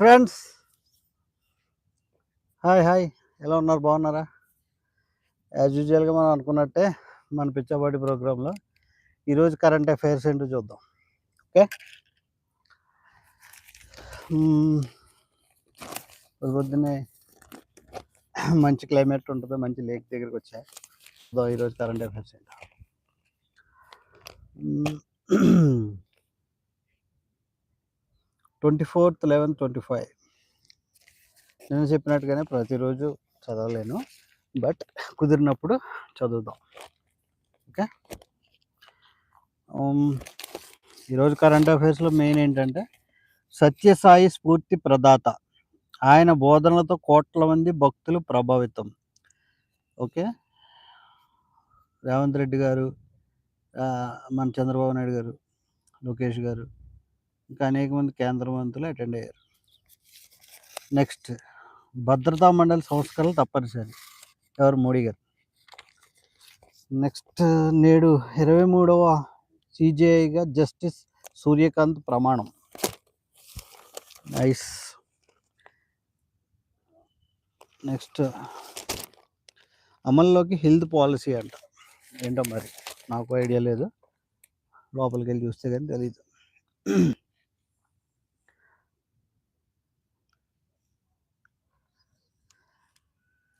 Friends hi hi ఎలా ఉన్నారు? బాగున్నారా? యాజ్ యూజువల్గా మనం అనుకున్నట్టే మన పిచ్చబాటి ప్రోగ్రాంలో ఈరోజు కరెంట్ అఫైర్స్ ఏంటో చూద్దాం. Okay hmm. పొద్దున్నే మంచి క్లైమేట్ ఉంటుంది మంచి లేక్ దగ్గరికి వచ్చాయి ఈరోజు కరెంట్ అఫైర్స్ ఏంటో. Hmm. Twenty fourth eleven twenty five. నేను చెప్పినట్టుగానే ప్రతిరోజు చదవలేను బట్ కుదిరినప్పుడు చదువుదాం. ఓకే? ఈరోజు కరెంట్ అఫైర్స్లో మెయిన్ ఏంటంటే సత్యసాయి స్ఫూర్తి ప్రదాత. ఆయన బోధనలతో కోట్ల మంది భక్తులు ప్రభావితం. ఓకే? రేవంత్ రెడ్డి గారు మన చంద్రబాబు నాయుడు గారు లోకేష్ గారు ఇంకా అనేక మంది కేంద్ర మంత్రులు అటెండ్ అయ్యారు. నెక్స్ట్ భద్రతా మండలి సంస్కరణలు తప్పనిసరి. ఎవరు? మోడీ గారు. నెక్స్ట్ నేడు ఇరవై మూడవ సిజేఐగా జస్టిస్ సూర్యకాంత్ ప్రమాణం. నైస్. నెక్స్ట్ అమల్లోకి హెల్త్ పాలసీ అంట. ఏంటో మరి? నాకు ఐడియా లేదు. లోపలికి వెళ్ళి చూస్తే కానీ తెలీదు.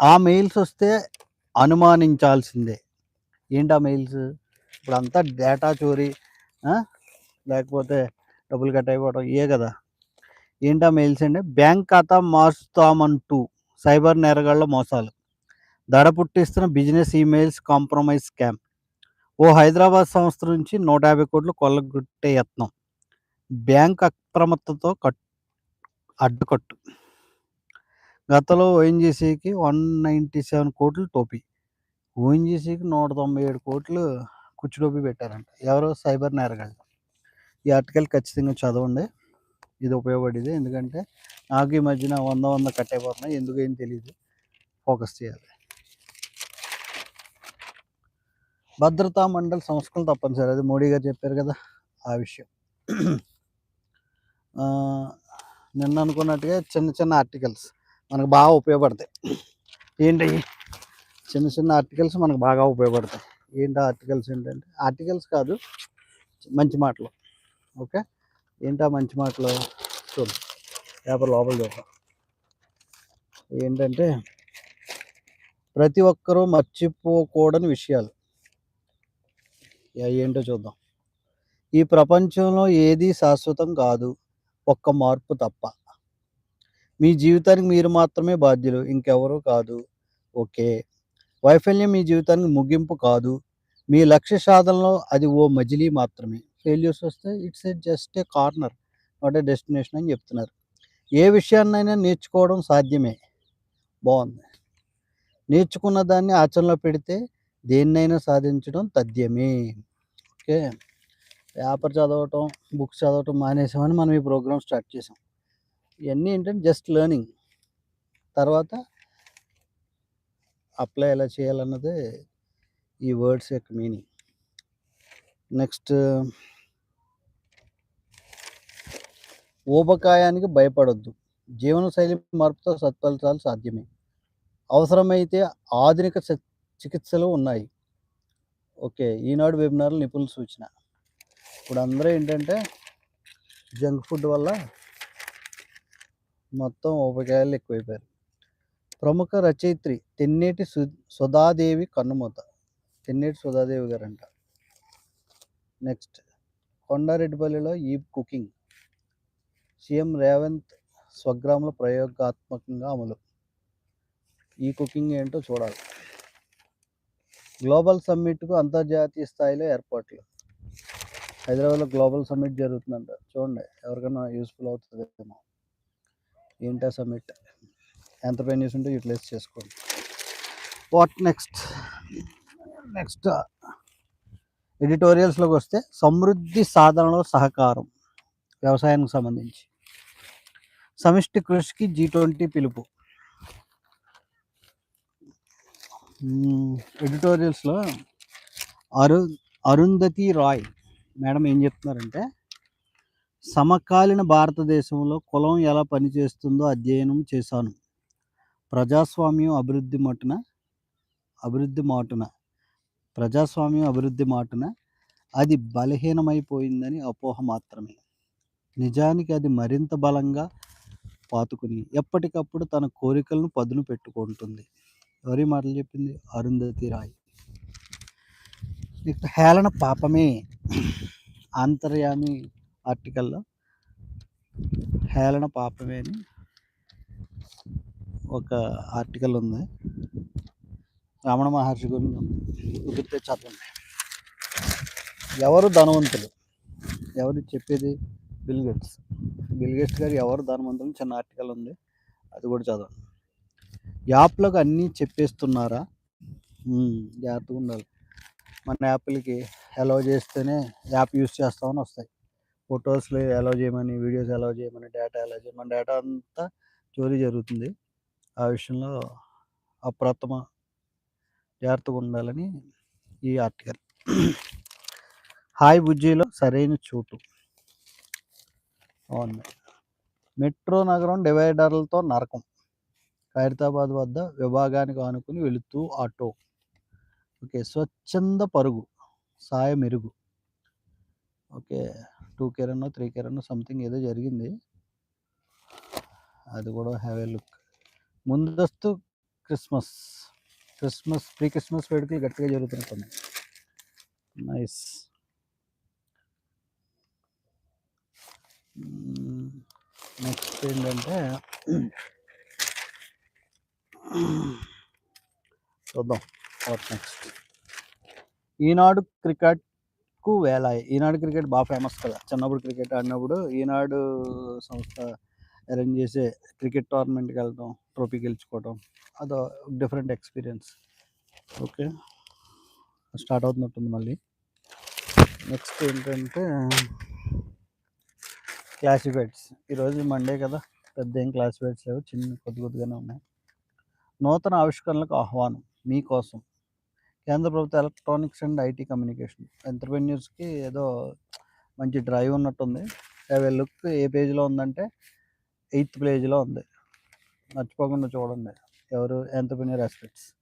ఆ మెయిల్స్ వస్తే అనుమానించాల్సిందే. ఏంటా మెయిల్స్? ఇప్పుడు అంతా డేటా చోరీ లేకపోతే డబ్బులు కట్ అయిపోవడం ఏ కదా. ఏంటి ఆ మెయిల్స్ అండి బ్యాంక్ ఖాతా మార్చుతామంటూ సైబర్ నేరగాళ్ళ మోసాలు. దడ పుట్టిస్తున్న బిజినెస్ ఈమెయిల్స్ కాంప్రమైజ్ స్కామ్. ఓ హైదరాబాద్ సంస్థ నుంచి నూట యాభై కోట్లు కొల్లగొట్టే యత్నం. బ్యాంక్ అప్రమత్తతో కట్ అడ్డుకట్టు. గతలో ఓఎన్జీసీకి వన్ నైంటీ సెవెన్ కోట్లు టోపీ. ఓఎన్జీసీకి నూట తొంభై ఏడు కోట్లు కుచ్చు టోపీ పెట్టారంట. ఎవరో సైబర్ నేరగాళ్ళు. ఈ ఆర్టికల్ ఖచ్చితంగా చదవండి. ఇది ఉపయోగపడేది. ఎందుకంటే నాకు ఈ మధ్యన వంద వంద కట్ అయిపోతున్నాయి ఎందుకు ఏం తెలియదు ఫోకస్ చేయాలి. భద్రతా మండలి సంస్కరణ తప్పనిసరి. అది మోడీ గారు చెప్పారు కదా ఆ విషయం. నిన్న అనుకున్నట్టుగా చిన్న చిన్న ఆర్టికల్స్. మనకు బాగా ఉపయోగపడతాయి. ఏంటి? చిన్న చిన్న ఆర్టికల్స్ మనకు బాగా ఉపయోగపడతాయి. ఏంటి ఆర్టికల్స్ ఏంటంటే ఆర్టికల్స్ కాదు మంచి మాటలు. ఓకే? ఏంటా మంచి మాటలు? చూద్దాం పేపర్ లోపల చూద్దాం ఏంటంటే ప్రతి ఒక్కరూ మర్చిపోకూడని విషయాలు. ఏంటో చూద్దాం. ఈ ప్రపంచంలో ఏది శాశ్వతం కాదు ఒక్క మార్పు తప్ప. మీ జీవితానికి మీరు మాత్రమే బాధ్యులు ఇంకెవరూ కాదు. ఓకే. వైఫల్యం మీ జీవితానికి ముగింపు కాదు. మీ లక్ష్య సాధనలో అది ఓ మజిలీ మాత్రమే. ఫెయిల్యూర్స్ వస్తే it's a just a corner not a destination అని చెప్తున్నారు. ఏ విషయాన్నైనా నేర్చుకోవడం సాధ్యమే. బాగుంది. నేర్చుకున్న దాన్ని ఆచరణలో పెడితే దేన్నైనా సాధించడం తథ్యమే. ఓకే. పేపర్ చదవటం బుక్స్ చదవటం మానేసామని మనం ఈ ప్రోగ్రామ్ స్టార్ట్ చేసాం. ఇవన్నీ ఏంటంటే జస్ట్ లెర్నింగ్ తర్వాత అప్లై ఎలా చేయాలన్నదే ఈ వర్డ్స్ యొక్క మీనింగ్ నెక్స్ట్ ఊబకాయానికి భయపడొద్దు. జీవనశైలి మార్పుతో సత్ఫలితాలు సాధ్యమే. అవసరమైతే ఆధునిక చ- చికిత్సలు ఉన్నాయి. ఓకే ఈనాడు వెబినార్లు నిపుణుల సూచన. ఇప్పుడు అందరూ ఏంటంటే జంక్ ఫుడ్ వల్ల మొత్తం ఉపకాయలు ఎక్కువైపోయారు. ప్రముఖ రచయిత్రి తెన్నేటి సు సుధాదేవి కన్నుమూత. తెన్నేటి సుధాదేవి గారంట. నెక్స్ట్. కొండారెడ్డిపల్లిలో ఈ కుకింగ్. సీఎం రేవంత్ స్వగ్రామంలో ప్రయోగాత్మకంగా అమలు. ఈ కుకింగ్ ఏంటో చూడాలి. గ్లోబల్ సమ్మిట్కు అంతర్జాతీయ స్థాయిలో ఏర్పాట్లు. హైదరాబాద్లో గ్లోబల్ సమ్మిట్ జరుగుతుందంట. చూడండి ఎవరికైనా యూస్ఫుల్ అవుతుందేమో. ఏంటా సమ్మిట్ చేసి ఉంటే యూటిలైజ్ చేసుకోండి. వాట్ నెక్స్ట్ నెక్స్ట్ ఎడిటోరియల్స్లోకి వస్తే సమృద్ధి సాధనలో సహకారం వ్యవసాయానికి సంబంధించి. సమిష్టి కృషికి జీ ట్వంటీ పిలుపు. Hmm, ఎడిటోరియల్స్లో అరు అరుంధతి రాయ్ మేడం ఏం చెప్తున్నారంటే సమకాలీన భారతదేశంలో కులం ఎలా పనిచేస్తుందో అధ్యయనం చేశాను. ప్రజాస్వామ్యం అభివృద్ధి మటున అభివృద్ధి మాటున ప్రజాస్వామ్యం అభివృద్ధి మాటున అది బలహీనమైపోయిందని అపోహ మాత్రమే. నిజానికి అది మరింత బలంగా పాతుకుని ఎప్పటికప్పుడు తన కోరికలను పదును పెట్టుకుంటుంది. ఎవరి మాటలు చెప్పింది? అరుంధతి రాయ్. ఇక హేళన పాపమే. ఆంతర్యామి ఆర్టికల్లో హేళన పాపమే అని ఒక ఆర్టికల్ ఉంది. రమణ మహర్షి గురించి ఉంది కుదిరితే చదవండి. ఎవరు ధనవంతులు? ఎవరు చెప్పేది? Bill gates. బిల్ గేట్స్ గారు ఎవరు ధనవంతులు చిన్న ఆర్టికల్ ఉంది. అది కూడా చదవండి. యాప్లకు అన్నీ చెప్పేస్తున్నారా? జాగ్రత్తగా ఉండాలి. మన యాప్లకి హెలో చేస్తేనే యాప్ యూస్ చేస్తామని వస్తాయి. ఫొటోస్లు అలౌ చేయమని వీడియోస్ అలౌ చేయమని డేటా అలౌ చేయమని డేటా అంతా చోరీ జరుగుతుంది. ఆ విషయంలో అప్రథమ జాగ్రత్తగా ఉండాలని ఈ ఆర్టికల్. హాయ్ బుజ్జిలో సరైన చోటు. అవును. మెట్రో నగరం డివైడర్లతో నరకం. ఖైరతాబాద్ వద్ద విభాగానికి ఆనుకుని వెళుతూ ఆటో. ఓకే స్వచ్ఛంద పరుగు. సాయ మెరుగు ఓకే. టూ కెరన్ త్రీ కెరన్ సంథింగ్ ఏదో జరిగింది. అది కూడా హ్యావ్ ఏ లుక్. ముందస్తు క్రిస్మస్. క్రిస్మస్ ప్రీ క్రిస్మస్ వేడుకలు గట్టిగా జరుగుతున్నాయి నైస్. నెక్స్ట్ ఏంటంటే చూద్దాం. What next? ఈనాడు ఎక్కువ వేళ ఈనాడు క్రికెట్ బాగా ఫేమస్ కదా. చిన్నప్పుడు క్రికెట్ ఆడినప్పుడు ఈనాడు సంస్థ అరేంజ్ చేసే క్రికెట్ టోర్నమెంట్కి వెళ్ళడం ట్రోఫీ గెలుచుకోవడం అదో డిఫరెంట్ ఎక్స్పీరియన్స్. ఓకే. స్టార్ట్ అవుతున్నట్టుంది మళ్ళీ. నెక్స్ట్ ఏంటంటే క్లాసిఫైడ్స్ ఈరోజు మండే కదా. పెద్ద ఏం క్లాసిఫైడ్స్ లేవు. చిన్న కొద్ది కొద్దిగానే ఉన్నాయి. నూతన ఆవిష్కరణలకు ఆహ్వానం మీకోసం. కేంద్ర ప్రభుత్వ ఎలక్ట్రానిక్స్ అండ్ ఐటీ కమ్యూనికేషన్ ఎంటర్ప్రెన్యూర్స్కి ఏదో మంచి డ్రైవ్ ఉన్నట్టుంది. అవి లుక్ ఏ పేజీలో ఉందంటే ఎయిత్ పేజీలో ఉంది. మర్చిపోకుండా చూడండి. ఎవరు? ఎంటర్ప్రెన్యూర్ ఆస్పెక్ట్స్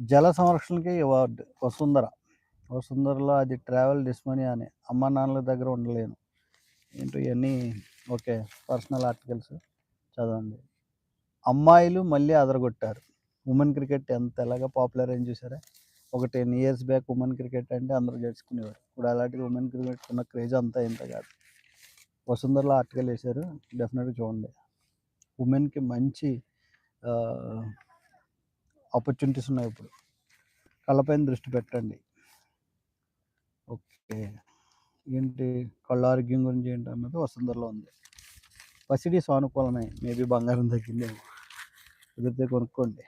జల సంరక్షణకి అవార్డు. వసుంధర. వసుంధరలో అది ట్రావెల్ డిస్మనీ అని. అమ్మ నాన్నల దగ్గర ఉండలేను. ఏంటో ఇవన్నీ? ఓకే. పర్సనల్ ఆర్టికల్స్ చదవండి. అమ్మాయిలు మళ్ళీ అదరగొట్టారు. ఉమెన్ క్రికెట్ ఎంత ఎలాగా పాపులర్ అని చూసారా? ఒక ten years back women cricket అంటే అందరూ జరుచుకునేవారు ఇప్పుడు అలాంటి ఉమెన్ క్రికెట్ ఉన్న క్రేజ్ అంతా ఇంత కాదు. వసుంధరలో ఆర్టికల్ వేశారు. డెఫినెట్గా చూడండి. ఉమెన్కి మంచి ఆపర్చునిటీస్ ఉన్నాయి ఇప్పుడు. కళ్ళపైన దృష్టి పెట్టండి. ఓకే. ఏంటి? కళ్ళ ఆరోగ్యం గురించి ఏంటి అన్నది వసుంధరలో ఉంది. పసిడి అనుకూలమే మేబీ బంగారం తగ్గిందేమో. కుదిరితే కొనుక్కోండి.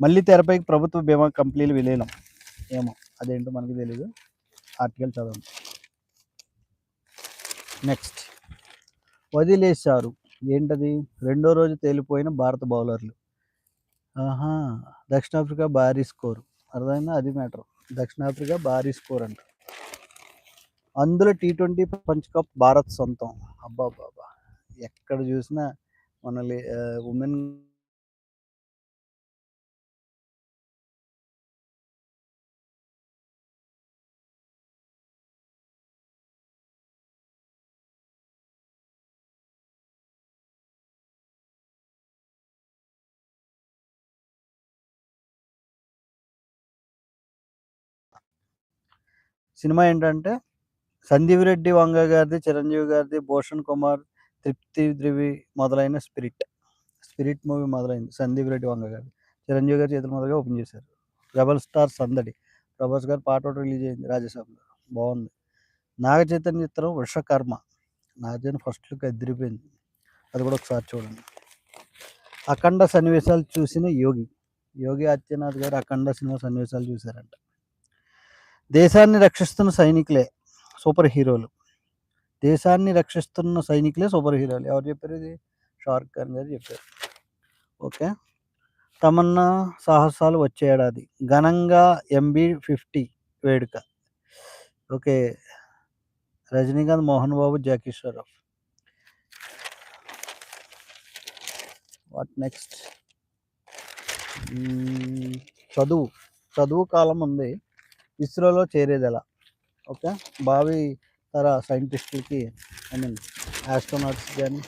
మళ్ళీ తెరపైకి ప్రభుత్వ బీమా కంపెనీలు విలీనం. ఏమో అదేంటో మనకి తెలీదు. ఆర్టికల్ చదవండి. నెక్స్ట్. వదిలేశారు. ఏంటది? రెండో రోజు తేలిపోయిన భారత బౌలర్లు. ఆహా దక్షిణాఫ్రికా భారీ స్కోర్. అర్థమైందా? అది మ్యాటర్. దక్షిణాఫ్రికా భారీ స్కోర్ అంట. అందులో T twenty punch cup Bharat సొంతం. అబ్బా బాబా ఎక్కడ చూసినా మన ఉమెన్ సినిమా ఏంటంటే సందీప్ రెడ్డి వంగ గారిది చిరంజీవి గారిది భూషణ్ కుమార్ తృప్తి ద్రివి మొదలైన స్పిరిట్. స్పిరిట్ మూవీ మొదలైంది. సందీప్ రెడ్డి వంగ గారి చిరంజీవి గారి చేతుల మొదలుగా ఓపెన్ చేశారు. రెబల్ స్టార్ సందడి. ప్రభాస్ గారు పాట ఒకటి రిలీజ్ అయింది రాజ్యసభలో. బాగుంది. నాగ చైతన్య చిత్రం విశ్వకర్మ నాగచైతన్య ఫస్ట్ లుక్ అదిరిపోయింది అది కూడా ఒకసారి చూడండి. అఖండ సన్నివేశాలు చూసిన యోగి. యోగి ఆదిత్యనాథ్ గారు అఖండ సినిమా సన్నివేశాలు చూశారంట. దేశాన్ని రక్షిస్తున్న సైనికులే సూపర్ హీరోలు. దేశాన్ని రక్షిస్తున్న సైనికులే సూపర్ హీరోలు. ఎవరు చెప్పారు ఇది? షారుఖ్ ఖాన్ గారు చెప్పారు. ఓకే. తమన్నా సాహసాలు వచ్చే ఏడాది. ఘనంగా ఎంబీ ఫిఫ్టీ వేడుక. Okay. Rajinikanth Mohan Babu Jackie Shroff. What next? చదువు. చదువు కాలం ఉంది. ఇస్రోలో చేరేది ఎలా ఓకే? భావి తర సైంటిస్టులకి ఐ మీన్ ఆస్ట్రోనాట్స్ కానీ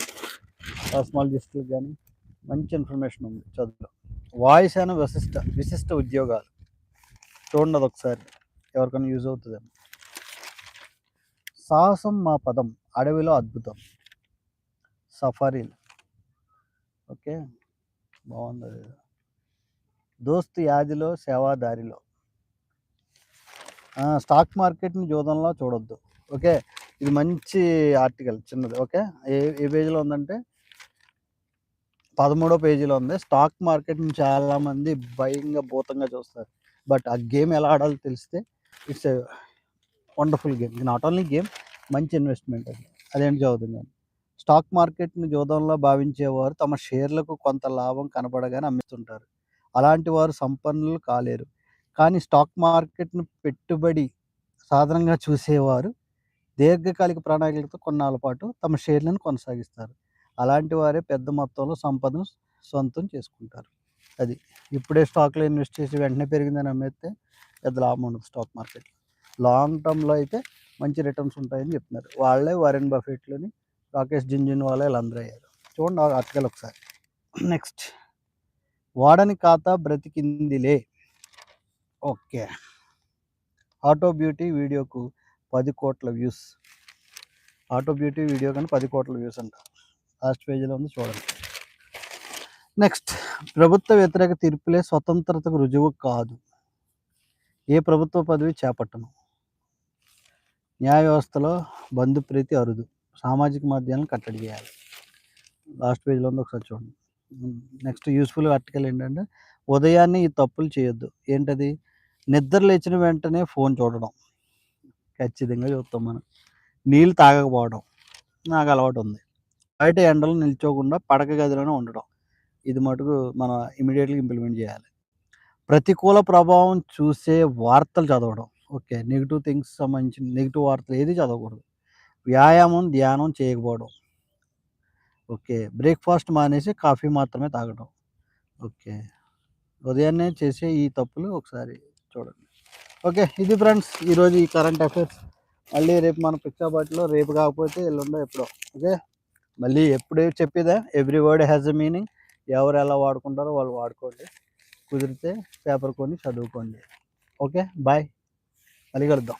కాస్మాలజిస్టులకు కానీ మంచి ఇన్ఫర్మేషన్ ఉంది చదువులో. వాయిస్ అయిన విశిష్ట విశిష్ట ఉద్యోగాలు. చూడండి ఒకసారి ఎవరికైనా యూజ్ అవుతుందని సాహసం మా పదం అడవిలో అద్భుతం. సఫారీలు. ఓకే? బాగుంది దోస్తు యాదిలో సేవాదారిలో. స్టాక్ మార్కెట్ని జోదంలో చూడొద్దు. ఓకే? ఇది మంచి ఆర్టికల్ చిన్నది ఓకే? ఏ ఏ పేజీలో ఉందంటే? పదమూడో పేజీలో ఉంది. స్టాక్ మార్కెట్ని చాలామంది భయంగా భూతంగా చూస్తారు. బట్ ఆ గేమ్ ఎలా ఆడాలో తెలిస్తే it's a wonderful game not only game మంచి ఇన్వెస్ట్మెంట్ అది. అదేంటి చదువుతుంది స్టాక్ మార్కెట్ని జోదంలో భావించేవారు తమ షేర్లకు కొంత లాభం కనపడగానే అమ్మిస్తుంటారు అలాంటి వారు సంపన్నులు కాలేరు. కానీ స్టాక్ మార్కెట్ను పెట్టుబడి సాధారణంగా చూసేవారు దీర్ఘకాలిక ప్రణాళికలతో కొన్నాళ్ళ పాటు తమ షేర్లను కొనసాగిస్తారు. అలాంటి వారే పెద్ద మొత్తంలో సంపదను సొంతం చేసుకుంటారు. అది ఇప్పుడే స్టాక్లో ఇన్వెస్ట్ చేసి వెంటనే పెరిగిందని అమ్మేస్తే పెద్ద లాభం ఉండదు స్టాక్ మార్కెట్లో. లాంగ్ టర్మ్లో అయితే మంచి రిటర్న్స్ ఉంటాయని చెప్తున్నారు. వాళ్ళే వరెన్ బఫెట్లోని రాకేష్ జింజిన్ వాళ్ళే వీళ్ళందరూ అయ్యారు. చూడండి ఆ ఆర్టికల్ ఒకసారి. నెక్స్ట్. వాడని ఖాతా బ్రతికిందిలే. ఓకే. ఆటో బ్యూటీ వీడియోకు పది కోట్ల వ్యూస్. ఆటో బ్యూటీ వీడియో కానీ పది కోట్ల వ్యూస్ అంట. లాస్ట్ పేజీలో ఉంది చూడండి. నెక్స్ట్ ప్రభుత్వ వ్యతిరేక తీర్పులే స్వతంత్రతకు రుజువు కాదు. ఏ ప్రభుత్వ పదవి చేపట్టను? న్యాయ వ్యవస్థలో బంధుప్రీతి అరుదు. సామాజిక మాధ్యమాలను కట్టడి చేయాలి. లాస్ట్ పేజీలో ఉంది ఒకసారి చూడండి. నెక్స్ట్ యూస్ఫుల్ ఆర్టికల్ ఏంటంటే ఉదయాన్నే ఈ తప్పులు చేయొద్దు. ఏంటది? నిద్ర లేచిన వెంటనే ఫోన్ చూడడం. ఖచ్చితంగా చూస్తాం మనం. నీళ్ళు తాగకపోవడం. నాకు అలవాటు ఉంది. బయట ఎండలో నిల్చోకుండా పడక గదిలోనే ఉండడం. ఇది మటుకు మనం ఇమీడియట్గా ఇంప్లిమెంట్ చేయాలి. ప్రతికూల ప్రభావం చూసే వార్తలు చదవడం. ఓకే నెగిటివ్ థింగ్స్ సంబంధించిన నెగిటివ్ వార్తలు ఏది చదవకూడదు. వ్యాయామం ధ్యానం చేయకపోవడం. ఓకే బ్రేక్ఫాస్ట్ మానేసి కాఫీ మాత్రమే తాగడం. ఓకే ఉదయాన్నే చేసే ఈ తప్పులు ఒకసారి చూడండి. ఓకే ఇది ఫ్రెండ్స్ ఈరోజు ఈ కరెంట్ అఫైర్స్. మళ్ళీ రేపు మన పిచ్చాబాటిలో రేపు కాకపోతే ఎల్లుండో ఎప్పుడో. ఓకే? మళ్ళీ ఎప్పుడే చెప్పేదా? Every word has a meaning ఎవరు ఎలా వాడుకుంటారో వాళ్ళు వాడుకోండి. కుదిరితే పేపర్ కొని చదువుకోండి. ఓకే? బాయ్ మళ్ళీ కలుద్దాం.